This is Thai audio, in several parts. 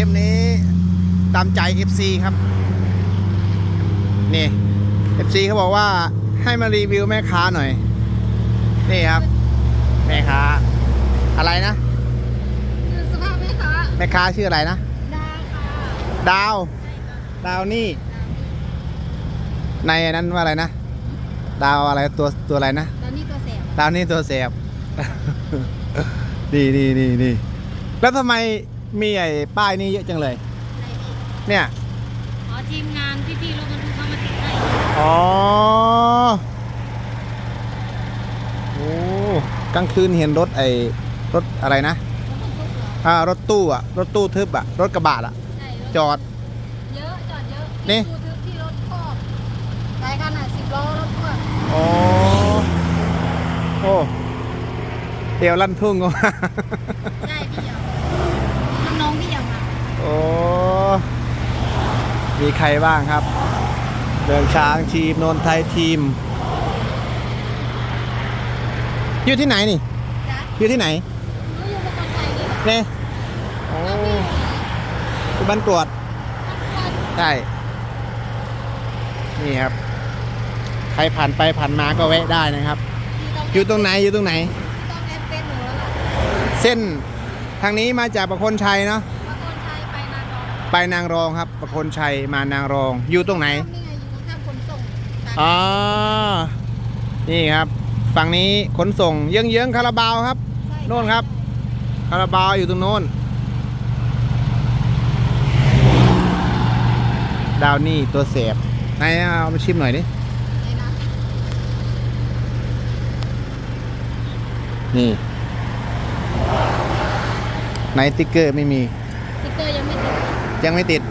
ลิปนี้ตามใจ FC ครับ นี่ FC เขาบอกว่าให้มารีวิวแม่ค้าหน่อย นี่ครับ แม่ค้า อะไรนะคือสภาพแม่ค้าแม่ค้าชื่ออะไรนะ ดาค่ะดาวใช่ค่ะดาวนี่ ในอันนั้นว่าอะไรนะ ดาวอะไรตัวตัวอะไรนะแล้วนี่ตัวแสบดาวนี่ตัวเสียบดีดีดีดีแล้วทำไม มีไอ้ป้ายนี้เยอะจังเลย อะไรพี่เนี่ย อ๋อทีมงานพี่ๆรถบรรทุกเขามาติดให้อ๋อ โอ้กลางคืนเห็นรถไอ้รถอะไรนะ รถบรรทุกเหรออ่ารถตู้อะรถตู้ทึบอะรถกระบะอะใช่รถจอด เยอะจอดเยอะนี่ ที่ดูทึบที่รถคอกหลายคันอะสิบล้อรถพ่วงอ๋อโอ้เดี๋ยวลั่นทุ่งออกมาใช่พี่ยาวน้องๆพี่ยาวมา โอ้มีใครบ้างครับ เดินช้างทีมโนนไทยทีม อยู่ที่ไหนนี่จ้ะอยู่ที่ไหนหนูอยู่กับคนไทยนี่เนี่ยโอ้แล้วพี่อยู่ไหนอยู่บ้านกรวดบ้านใช่นี่ครับ ใครผ่านไปผ่านมาก็แวะได้นะครับพี่อยู่ตรงไหนอยู่ตรงไหนต้องแอดเฟซหนูแล้วล่ะเส้นทางนี้มาจากประคนชัยเนาะ ไปนางรองครับ ประคนชัยมานางรอง อยู่ตรงไหน นี่ไงอยู่ข้างๆขนส่งสาขาอ๋อ นี่ครับ ฝั่งนี้ขนส่งเยื้องๆคาราบาวครับ ใช่โน่นครับ คาราบาวอยู่ตรงโน้น ดาวนี่ตัวเสบไหนเอามาชิมหน่อยดิเลยนะนี่ในติ๊กเกอร์ไม่มี สติ๊กเกอร์ยังไม่ติด ยังไม่ติด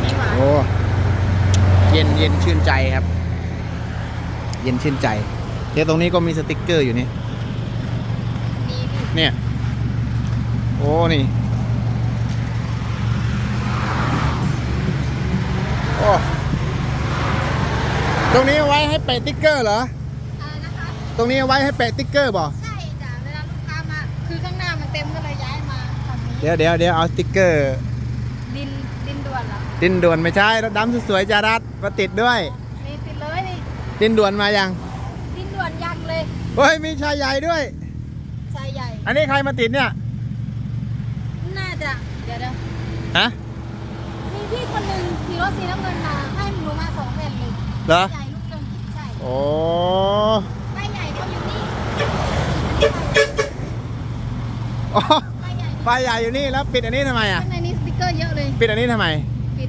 ไม่หวานโอ้ เย็นเย็นชื่นใจครับ เย็นชื่นใจ เดี๋ยวตรงนี้ก็มีสติ๊กเกอร์อยู่นี่มีพี่ เนี่ย โอ้ นี่ โอ้ตรงนี้เอาไว้ให้แปะติ๊กเกอร์เหรออะไรนะคะตรงนี้เอาไว้ให้แปะติ๊กเกอร์บ่ใช่ ดี๋ยวเดี๋ยวเดี๋ยวเอาสติ๊กเกอร์ ดินดินด่วนเหรอดินด่วนไม่ใช่รถดำสวยๆจารัดมาติดด้วยนี่ติดเลยนี่ดินด่วนมายังดินด่วนยักษ์เลยเฮ้ยมีชายใหญ่ด้วย ชายใหญ่ อันนี้ใครมาติดเนี่ยน่าจะ เดี๋ยวเดี๋ยวฮะมีพี่คนหนึ่งขี่รถสีน้ำเงินมาให้หนูมาสองแผ่นเลยเหรอใหญ่ลูกเรืองใช่โอ้ป้ายใหญ่เขาอยู่นี่ อ๋อ ป้ายใหญ่ไฟใหญ่อยู่นี่แล้วปิดอันนี้ทำไมอะข้างในนี้สติ๊กเกอร์เยอะเลย ปิดอันนี้ทำไม ปิด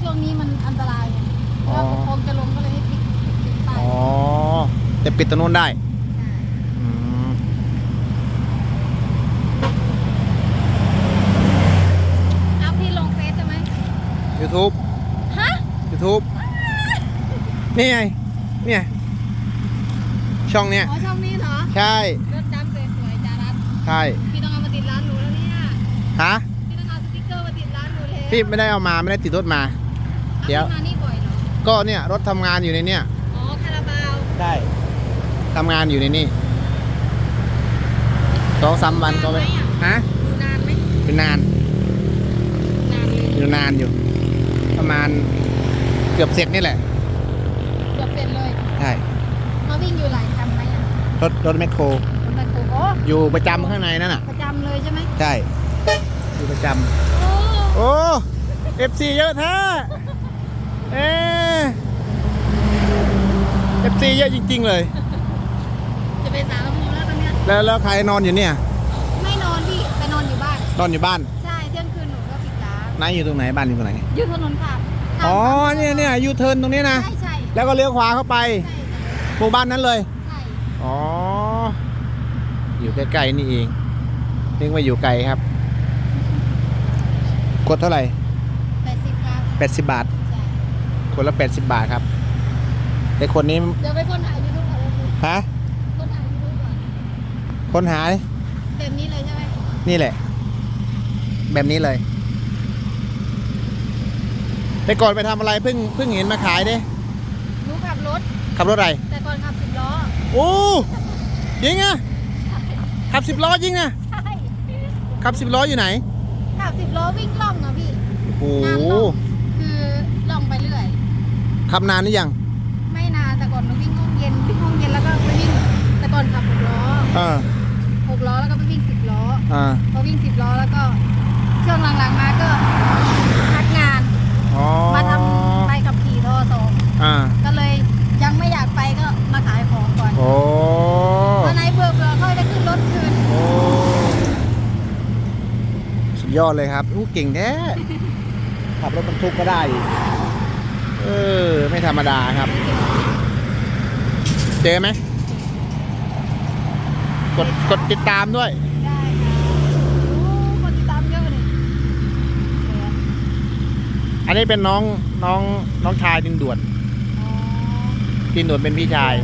ช่วงนี้มันอันตรายไงเพอ๋อราะว่าปกครองจะลงก็เลยให้ปิดปิดไปอ๋อแต่ปิดตรงนู้นได้ ใช่อืมอัพที่ลงเฟซใช่ไหม YouTube ฮะ YouTube นี่ไง เนี่ย ช่องเนี้ย อ๋อช่องนี้เหรอ ใช่ รถดำสวยๆจารัส ใช่ พี่ต้อง ฮะพี่ต้องเอาสติ๊กเกอร์มาติดร้านหนูแล้วพี่ไม่ได้เอามาไม่ได้ติดรถมา เดี๋ยว อาพี่มานี่บ่อยเหรอก็เนี่ยรถทำงานอยู่ในเนี่ย อ๋อคาราบาว ได้ทำงานอยู่ในนี่สองสามวันก็ไปฮะดูนานไหมเป็นนานนานเลยอยู่นานอยู่ ประมาณเกือบเสร็จนี่แหละเกือบเสร็จเลยใช่มาวิ่งอยู่หลายคันไหมอะรถรถแมคโคร รถแมคโครโอ้อยู่ประจำข้างในนั่นน่ะประจำเลยใช่ไหมใช่ อยู่ประจโอ้ำโอ้เอฟซีเยอะแท้เอเอฟซีเยอะจริง ๆ เลย จะไปสามโมงแล้วตอนเนี้ยแล้วแล้วใครนอนอยู่เนี่ย ไม่นอนพี่ไปนอนอยู่บ้าน นอนอยู่บ้านใช่เที่ยงคืนหนูก็ปิดร้านนายอยู่ตรงไหนบ้านอยู่ตรงไหนอยู่ถนนขาดอ๋อเนี่ยเนี่ยยูเทิร์นตรงนี้นะใช่ใช่แล้วก็เลี้ยวขวาเข้าไปใช่หมู่บ้านนั้นเลยใช่อ๋ออยู่ใกล้ๆนี่เองนึกว่าอยู่ไกลครับ กดเท่าไหร่แปดสิบครับแปดสิบบาท ใช่คนละแปดสิบบาทครับแต่คนนี้เดี๋ยวไปค้นหายูทูบก่อนเลยฮะค้นหายูทูบก่อนค้นหาแบบนี้เลยใช่ไหมนี่แหละ แบบนี้เลย แต่ก่อนไปทำอะไรเพิ่งเพิ่งเห็นมาขายเด้หนูขับรถ ขับรถอะไรแต่ก่อนขับสิบล้อ โอ้จริงอะใขับสิบล้อจริงนะใช่ขับสิบล้ออยู่ไหน ขับสิบล้อวิ่งล่องอะพี่โอ้โหน้ำล่องคือล่องไปเรื่อย ขับนานหรือยังไม่นานแต่ก่อนหนูวิ่งห้องเย็นวิ่งห้องเย็นแล้วก็ไปวิ่งแต่ก่อนขับหกล้อเออหกล้อแล้วก็ไปวิ่งสิบล้ออ่าพอวิ่งสิบล้อแล้วก็ช่วงหลังๆมาก็พักงาน อ๋อ มาทำใบขับขี่ทอสอง อ่า ก็เลยยังไม่อยากไปก็มาขายของก่อน โอ้ วันไหนเบื่อเบื่อๆค่อยได้ขึ้นรถคืน โอ้สุด ยอดเลยครับอู้เก่งแท้ขับรถบรรทุกก็ได้อีกเออ ไม่ธรรมดาครับ เจอไหม กดกดติดตามด้วย ได้ค่ะโอ้คนติดตามเยอะเลยเสืออันนี้เป็นน้องน้องน้องชายดินด่วนอ๋อดินด่วนเป็นพี่ชาย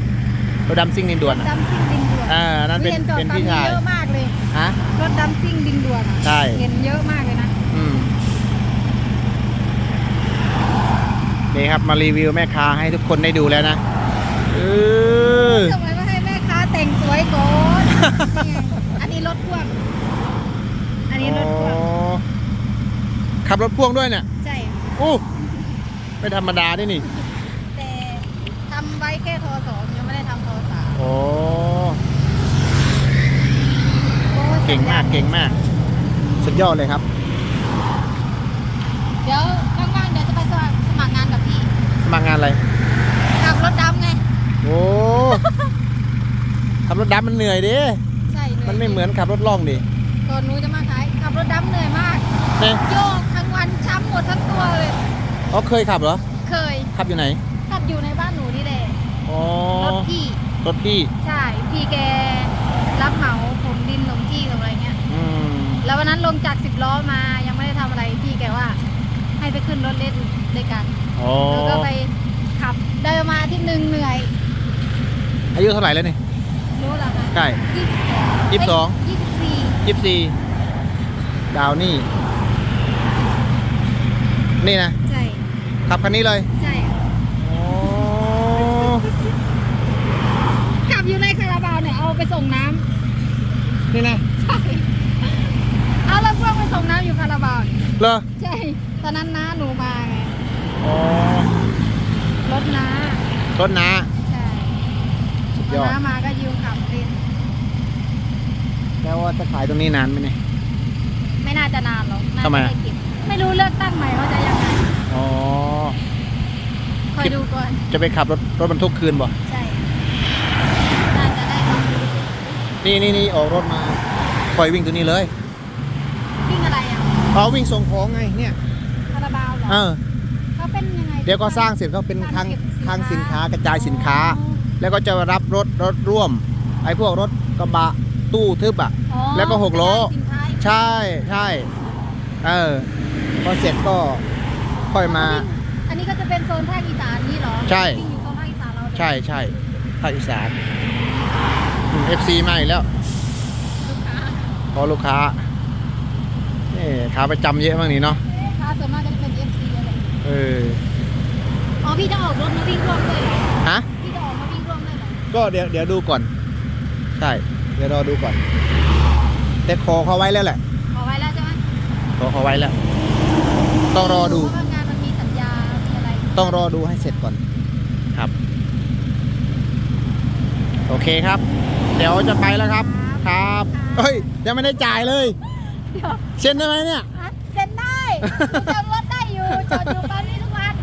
รถดำซิ่งดินด่วนอะดำซิ่งดินด่วนอ่านั่นเป็นเห็จอดเป็นตามพี่ชาย เยอะมากเลย ฮะ รถดำซิ่งดินด่วนอะใช่ เห็นเยอะมากเลยนะ อืมนี่ครับมารีวิวแม่ค้าให้ทุกคนได้ดูแล้วนะเออทำไมก็ให้แม่ค้าแต่งสวยก่อนนี่ไงอันนี้รถพ่วง อันนี้รถพ่วง อ๋อขับรถพ่วงด้วยเนี่ยใช่ อู้ไม่ธรรมดาด้วยนี่แต่ทำไว้แค่ทอสองยังไม่ได้ทำทอสามโอ้โอ้ยเก่งมากเก่งมาก สุดยอดเลยครับ เดี๋ยวว่างๆเดี๋ยวจะไปสมัครสมัครงานกับพี่สมัครงานอะไรขับรถดำไง โอ้ขับรถดำมันเหนื่อยดิใช่ยมันไม่เหมือนขับรถล่องดิก่อนหนูจะมาขายขับรถดำเหนื่อยมากเนี่ยโยกทั้งวันช้ำหมดทั้งตัวเลยอ๋อเคยขับเหรอ เคย ขับอยู่ไหน ขับอยู่ในบ้านหนูนี่แหละอ๋อรถพี่รถพี่ ใช่ พี่แก รับเหมาผมดินลงที่อะไรเงี้ย อืมแล้ววันนั้นลงจากสิบล้อมายังไม่ได้ทำอะไรพี่แกว่า ให้ไปขึ้นรถเล่นด้วยกันอ๋อแล้วก็ไปขับได้ประมาณอาที่หนึ่งเหนื่อย อายุเท่าไหร่แล้วนี่รู้แล้วคะใช่ยี่สิบยี่สิบสอง ยี่สิบสี่ยี่สิบสี่ดาวนี่ นี่นะ ใช่ขับคันนี้เลย ใช่อ๋อ ขับอยู่ในคาราบาวเนี่ยเอา ไปส่งน้ำนี่นะใช่เอาแล้วพวกไปส่งน้ำอยู่คาราบาวเนี่ยเหรอใช่ตอนนั้นน้าหนูมาไงอ๋อรถน้ารถน้า ใช่สุดพยออด น้ามาก็ยืมขับเล่นแล้วว่าจะขายตรงนี้นานไหมเนี่ย ไม่น่าจะนานหรอกน่าทำไมจะอะได้เก็บไม่รู้เลือกตั้งใหม่เขาจะยังไงอ๋อ คอยดูก่อน จะไปขับรถรถบรรทุกคืนบ่ ใช่ น่าจะได้ครับ นี่นี่นี่ออกรถมาคอยวิ่งตัวนี้เลย วิ่งอะไรอะเอาวิ่งส่งของไงเนี่ยคาราบาวเหรอเออเขาเป็นยังไงเดี๋ยวก็สร้างเสร็จเขาเป็นคลังคลังสินค้ากระจายสินค้า แล้วก็จะรับรถรถร่วม ไอ้พวกรถกระบะตู้ทึบอะ อ๋อแล้วก็หกล้อ สินค้าอีกใช่ใช่เออพอเสร็จก็ค่อยมา อันนี้ก็จะเป็นโซนภาคอีสานนี้เหรอใช่ วิ่งอยู่โซนภาคอีสานเราเลยใช่ใช่ภาคอีสาน เอฟซีมาอีกแล้วลูกค้าพอลูกค้านี่ขาประจำเยอะมากนี่เนาะลูกค้าส่วนมากจะเป็น FC อะไรเอออ๋อพี่จะออกรถมาวิ่งร่วมด้วยเหรอฮะพี่จะออกมาวิ่งร่วมด้วยเหรอก็เดี๋ยวเดี๋ยวดูก่อน ใช่ เดี๋ยวรอดูก่อน แต่ขอเขาไว้แล้วแหละ ขอไว้แล้วใช่ไหมขอเขาไว้แล้ว ต้องรอดู เพราะว่างานมันมีสัญญามีอะไรต้องรอดูให้เสร็จก่อนครับ โอเคครับ เดี๋ยวจะไปแล้วครับ ครับเฮ้ยยังไม่ได้จ่ายเลยเดี๋ยวเซ็นได้ไหมเนี่ย ฮะเซ็นได้จำรถได้อยู่จอดอยู่ปั๊มนี้ทุกวัน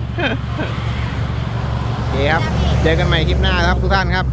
โอเคครับ เจอกันใหม่คลิปหน้าครับทุกท่านครับ